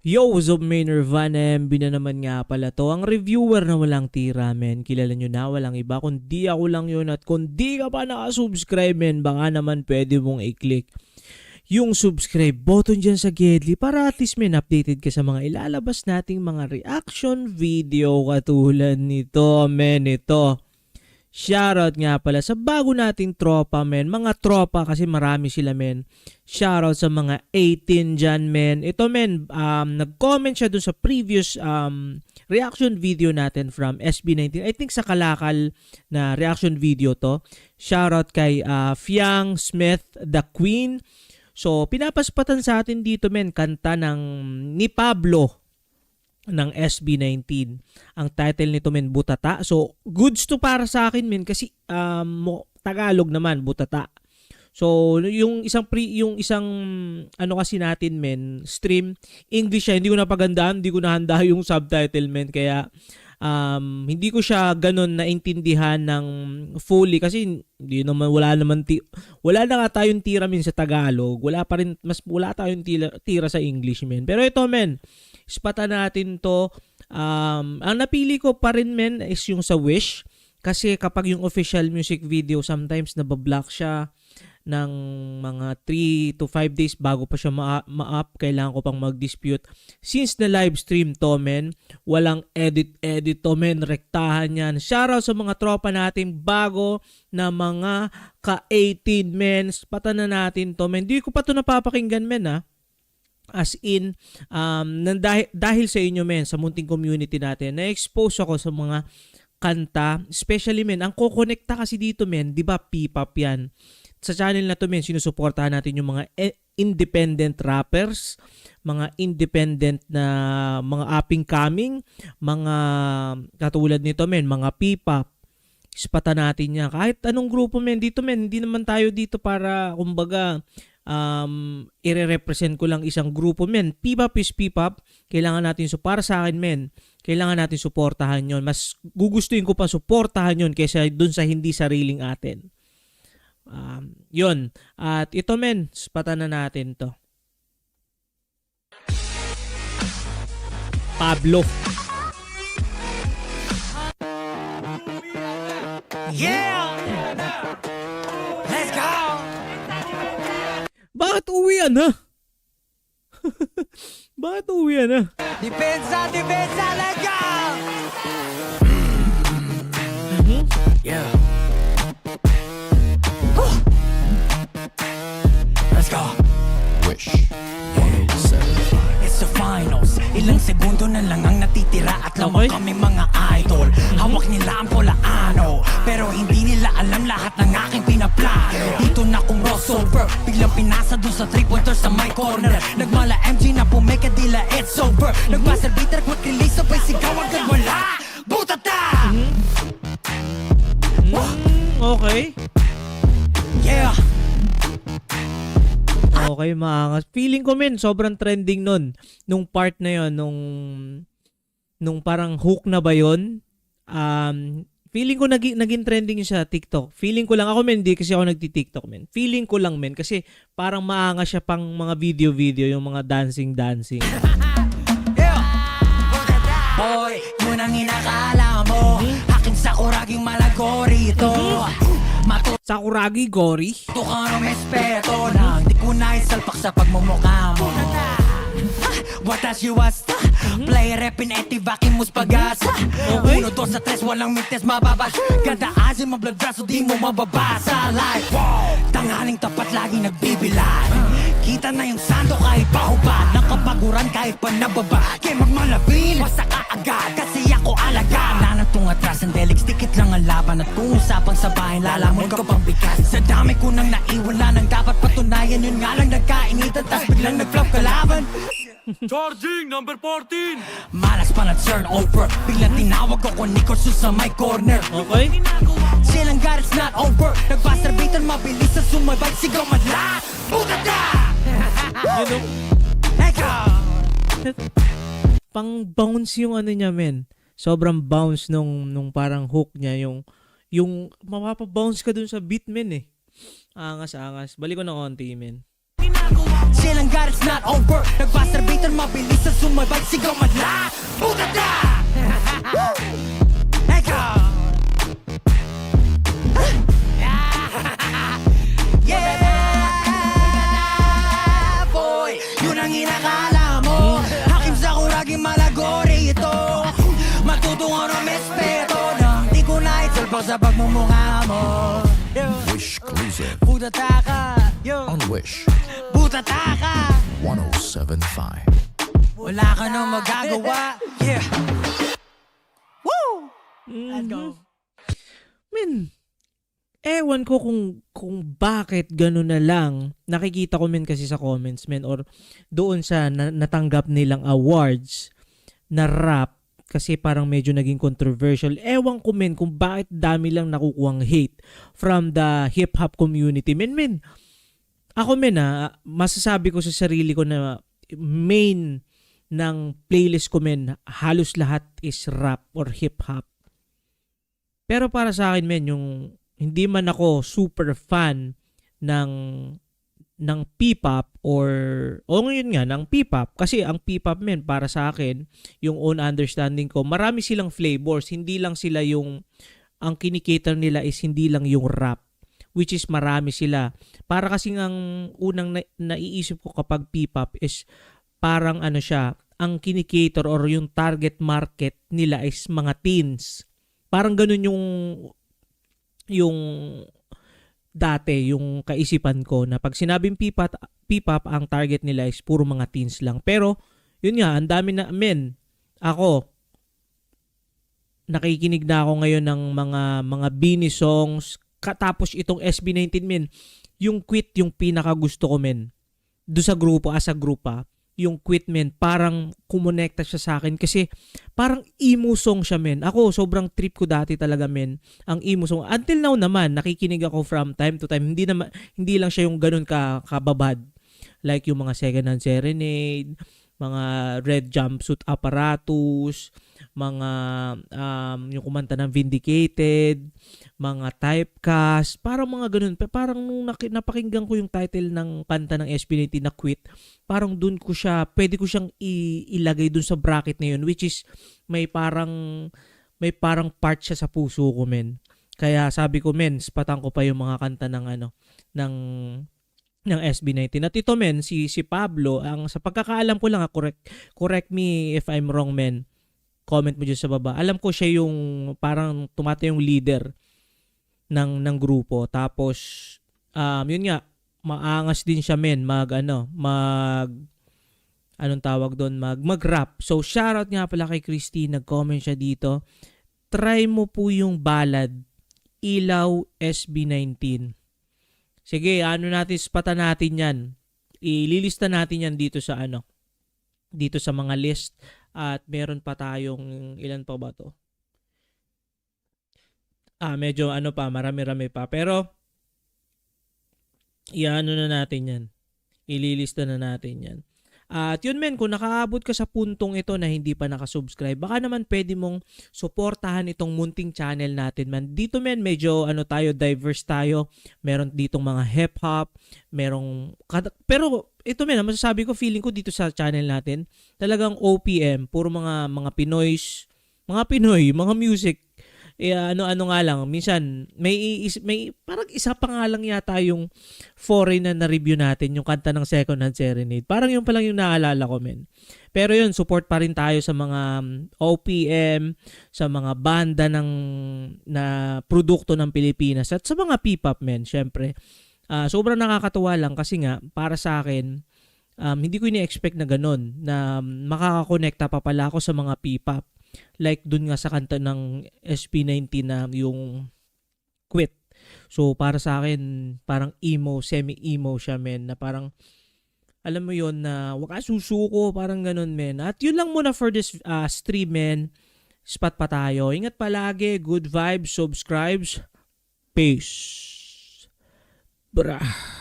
Yo, what's up, may Nirvana? MB na naman nga pala to. Ang reviewer na walang tira, men. Kilala nyo na, walang iba. Kundi ako lang yun. At kung di ka pa nakasubscribe, men, baka naman pwede mong i-click yung subscribe button dyan sa Gedli para at least men updated ka sa mga ilalabas nating mga reaction video katulad nito, men, ito. Shoutout nga pala sa bago nating tropa, men. Mga tropa kasi marami sila, men. Shoutout sa mga 18 dyan, men. Ito, men, um, nag-comment siya dun sa previous um, reaction video natin from SB19. I think sa Kalakal na reaction video to. Shoutout kay uh, Fiang Smith, The Queen. So, pinapaspatan sa atin dito, men, kanta ng ni Pablo ng SB19. Ang title nito men Butata. So goods to para sa akin men kasi um, Tagalog naman Butata. So yung isang pre yung isang ano kasi natin men stream English siya hindi ko napagandaan, hindi ko nahanda yung subtitle men kaya um, hindi ko siya ganun naintindihan ng fully kasi hindi naman wala naman ti- wala na nga tayong tira min sa Tagalog. Wala pa rin mas wala tayong tira, tira sa English men. Pero ito men, ispatan natin to. Um, ang napili ko pa rin men is yung sa Wish. Kasi kapag yung official music video, sometimes nabablock siya ng mga 3 to 5 days bago pa siya ma- ma-up. Kailangan ko pang mag-dispute. Since na live stream to men, walang edit-edit to men. Rektahan yan. Shoutout sa mga tropa natin bago na mga ka-18 men. Patan na natin to men. Di ko pa to napapakinggan men ha as in um dahil, dahil sa inyo men sa munting community natin na-expose ako sa mga kanta especially men ang kokonekta kasi dito men di ba P-pop yan? Sa channel na to men sinusuportahan natin yung mga e- independent rappers mga independent na mga up coming mga katulad nito men mga P-pop. Ispata natin yan. Kahit anong grupo men dito men hindi naman tayo dito para kumbaga um, ire-represent ko lang isang grupo, men. P-pop is P-pop. Kailangan natin, so para sa akin, men, kailangan natin suportahan yon Mas gugustuhin ko pa suportahan yon kaysa dun sa hindi sariling atin. Um, yon At ito, men, spatan na natin to. Pablo. Yeah! Bakit uwian, ha? Bakit uwian, ha? Depensa, depensa, let's go! Yeah. Let's go. Wish. It's the finals. Ilang segundo na lang ang natitira at lawak Okay. kami mga idol. Hawak nila ang polaano, pero hindi nila alam lahat ng aking pinaplano. Dito na kung crossover, biglang pinasa dun sa three-pointer sa my corner. Nagmala MG na pumekadila, it's over. Nagpasar bitter, quick release, sabay sigaw agad wala. Butata! Mm, okay. Yeah! Okay, maangas. Feeling ko men, sobrang trending nun. Nung part na yon nung nung parang hook na ba yon Um, feeling ko naging, naging trending sa TikTok. Feeling ko lang ako men, di kasi ako nagti-TikTok men. Feeling ko lang men kasi parang maangas siya pang mga video-video, yung mga dancing-dancing. Boy, yun ang inakala mo Aking sakuraging malago rito Sakuragi Gory. ka ng respeto Nang di ko naisalpak sa pagmumukha mo. Watashi wasta Play repin etivakin mus pag-asa. Okay. Uno, dos, sa tres, walang mintes mababa. Ganda asin, ma-blood braso, di mo mababasa. Like, tanghaling tapat lagi nagbibilad Kita na yung santo kahit pahubad Ng kapaguran kahit pa nababa. Kaya magmalabin, basta ka agad Kasi ako alaga. Nanatong atras ang delix, dikit lang ang laban At kung usapang sa bahay, lalamon ka pang bigas. Sa dami ko nang naiwala nang dapat patunayan. Yun nga lang nagkainitan, tas biglang nag-flop kalaban Charging number 14! Malas pa na turnover Biglang tinawag ako ni Corso sa my corner. Okay? Silang got it's not over. Nagpasarbitan mabilis sa sumabay Sigaw madla Butata! You know, Eka! pang bounce yung ano niya men. Sobrang bounce nung nung parang hook niya yung yung mapapabounce ka dun sa beat men eh. Angas angas. Balik ko ng konti men. Sila lang God, it's not over Nagmasturbator, mabilis ang sumabay Sigaw man lahat, puta na! exclusive Butata ka Yo. on Wish Butata ka 1075. Wala ka nang magagawa Yeah Woo! Let's go Men, ewan ko kung kung bakit gano'n na lang. Nakikita ko men kasi sa comments men or doon sa na- natanggap nilang awards na rap kasi parang medyo naging controversial. Ewan ko men kung bakit dami lang nakukuhang hate from the hip-hop community. Men, men, ako men ha, masasabi ko sa sarili ko na main ng playlist ko men, halos lahat is rap or hip-hop. Pero para sa akin men, yung hindi man ako super fan ng ng P-pop or o ngayon nga ng P-pop. Kasi ang P-pop men para sa akin yung own understanding ko marami silang flavors. Hindi lang sila yung ang kinikater nila is hindi lang yung rap which is marami sila. Para kasi ang unang na, naiisip ko kapag P-pop is parang ano siya ang kinikater or yung target market nila is mga teens. Parang ganun yung yung dati yung kaisipan ko na pag sinabing P-pop, ang target nila is puro mga teens lang. Pero yun nga, ang dami na men. Ako nakikinig na ako ngayon ng mga mga Bini songs katapos itong SB19 men. Yung quit yung pinaka gusto ko men. Do sa grupo as a group ah yung quit men, parang kumonekta siya sa akin kasi parang emo song siya men. Ako, sobrang trip ko dati talaga men, ang emo song. Until now naman, nakikinig ako from time to time. Hindi, naman, hindi lang siya yung ganun ka, kababad. Like yung mga second hand serenade, mga red jumpsuit apparatus, mga um, yung kumanta ng Vindicated, mga typecast, parang mga ganun. Pa- Parang nung napakinggan ko yung title ng kanta ng SB19 na Quit, parang dun ko siya, pwede ko siyang ilagay dun sa bracket na yun, which is may parang, may parang part siya sa puso ko, men. Kaya sabi ko, men, spatan ko pa yung mga kanta ng ano, ng ng SB19. At ito men, si si Pablo, ang sa pagkakaalam ko lang, ah, correct correct me if I'm wrong men. Comment mo dyan sa baba. Alam ko siya yung parang tumata yung leader ng ng grupo. Tapos um yun nga, maangas din siya men mag ano, mag anong tawag doon, mag mag-rap. So shoutout nga pala kay Christine, nag-comment siya dito. Try mo po yung ballad Ilaw SB19. Sige, ano natin, spatan natin yan. Ililista natin yan dito sa ano, dito sa mga list. At meron pa tayong, ilan pa ba to? Ah, medyo ano pa, marami-rami pa. Pero, iano na natin yan. Ililista na natin yan. At yun men, kung nakaabot ka sa puntong ito na hindi pa nakasubscribe, baka naman pwede mong suportahan itong munting channel natin man. Dito men, medyo ano tayo, diverse tayo. Meron ditong mga hip-hop, merong... Pero ito men, masasabi ko, feeling ko dito sa channel natin, talagang OPM, puro mga mga Pinoys, mga Pinoy, mga music, eh, ano-ano nga lang, minsan may may parang isa pa nga lang yata yung foreign na na-review natin, yung kanta ng Second Hand Serenade. Parang yun pa lang yung naalala ko, men. Pero yun, support pa rin tayo sa mga um, OPM, sa mga banda ng na produkto ng Pilipinas at sa mga P-pop, men, syempre. Ah, sobrang nakakatuwa lang kasi nga, para sa akin, um, hindi ko ini-expect na ganun, na um, makakakonekta pa pala ako sa mga P-pop like dun nga sa kanta ng SP90 na yung quit. So para sa akin parang emo, semi-emo siya men na parang alam mo yon na wag ka susuko parang ganun men. At yun lang muna for this uh, stream men. Spot pa tayo. Ingat palagi, good vibes, subscribes. Peace. Brah.